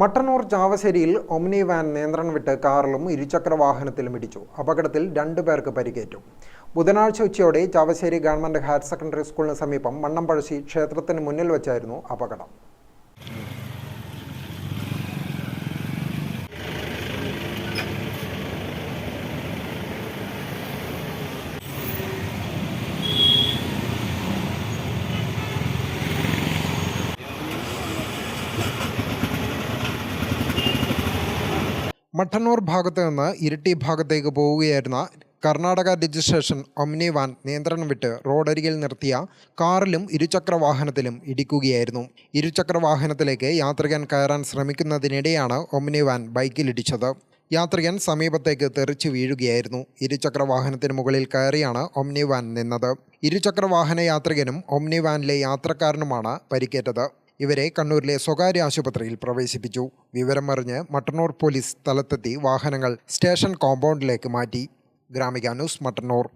Mattannur ചാവശ്ശേരിയിൽ Omni van നിയന്ത്രണം വിട്ട് കാറിലും ഇരുചക്ര വാഹനത്തിലും ഇടിച്ചു. അപകടത്തിൽ രണ്ടു പേർക്ക് പരിക്കേറ്റു. ബുധനാഴ്ച ഉച്ചയോടെ ചാവശ്ശേരി ഗവൺമെന്റ് ഹയർ സെക്കൻഡറി സ്കൂളിന് സമീപം മണ്ണമ്പഴശ്ശി ക്ഷേത്രത്തിന് മുന്നിൽ വെച്ചായിരുന്നു അപകടം. മട്ടന്നൂർ ഭാഗത്ത് നിന്ന് ഇരിട്ടി ഭാഗത്തേക്ക് പോവുകയായിരുന്ന കർണാടക രജിസ്ട്രേഷൻ ഒമ്നി വാൻ നിയന്ത്രണം വിട്ട് റോഡരികിൽ നിർത്തിയ കാറിലും ഇരുചക്ര വാഹനത്തിലും ഇടിക്കുകയായിരുന്നു. ഇരുചക്ര വാഹനത്തിലേക്ക് യാത്രികൻ കയറാൻ ശ്രമിക്കുന്നതിനിടെയാണ് ഒമ്നി വാൻ ബൈക്കിലിടിച്ചത്. യാത്രികൻ സമീപത്തേക്ക് തെറിച്ചു വീഴുകയായിരുന്നു. ഇരുചക്ര വാഹനത്തിന് മുകളിൽ കയറിയാണ് ഒമ്നി വാൻ നിന്നത്. ഇരുചക്ര വാഹന യാത്രികനും ഒമ്നി വാനിലെ യാത്രക്കാരനുമാണ് പരിക്കേറ്റത്. ഇവരെ കണ്ണൂരിലെ സ്വകാര്യ ആശുപത്രിയിൽ പ്രവേശിപ്പിച്ചു. വിവരമറിഞ്ഞ് മട്ടന്നൂർ പോലീസ് സ്ഥലത്തെത്തി വാഹനങ്ങൾ സ്റ്റേഷൻ കോമ്പൗണ്ടിലേക്ക് മാറ്റി. ഗ്രാമിക ന്യൂസ് മട്ടന്നൂർ.